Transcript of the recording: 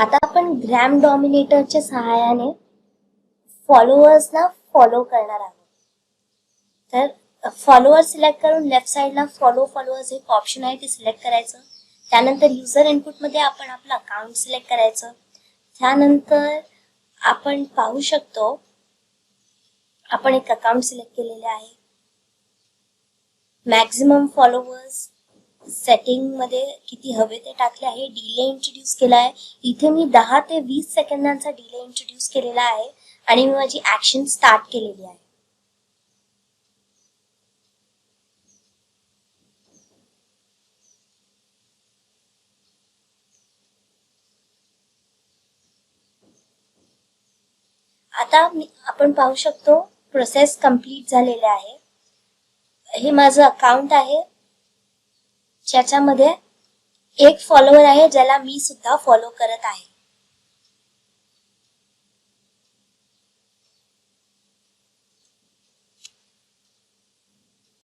आता आपण ग्रॅम डॉमिनेटरच्या सहाय्याने फॉलोअर्सना फॉलो करणार आहोत. तर फॉलोअर सिलेक्ट करून लेफ्ट साईडला फॉलो फॉलोअर्स एक ऑप्शन आहे ते सिलेक्ट करायचं. त्यानंतर युजर इनपुटमध्ये आपण आपलं अकाउंट सिलेक्ट करायचं. त्यानंतर आपण पाहू शकतो आपण एक अकाउंट सिलेक्ट केलेले आहे. मॅक्झिमम फॉलोअर्स सेटिंगमध्ये किती हवे ते टाकले आहे. डिले इंट्रोड्यूस केला आहे. इथे मी दहा ते वीस सेकंदांचा डिले इंट्रोड्यूस केलेला आहे आणि मी माझी ऍक्शन स्टार्ट केलेली आहे. आता आपण पाहू शकतो प्रोसेस कंप्लीट झालेले आहे. हे माझं अकाउंट आहे. ज्याच्यामध्ये एक फॉलोअर आहे ज्याला मी सुद्धा फॉलो करत आहे.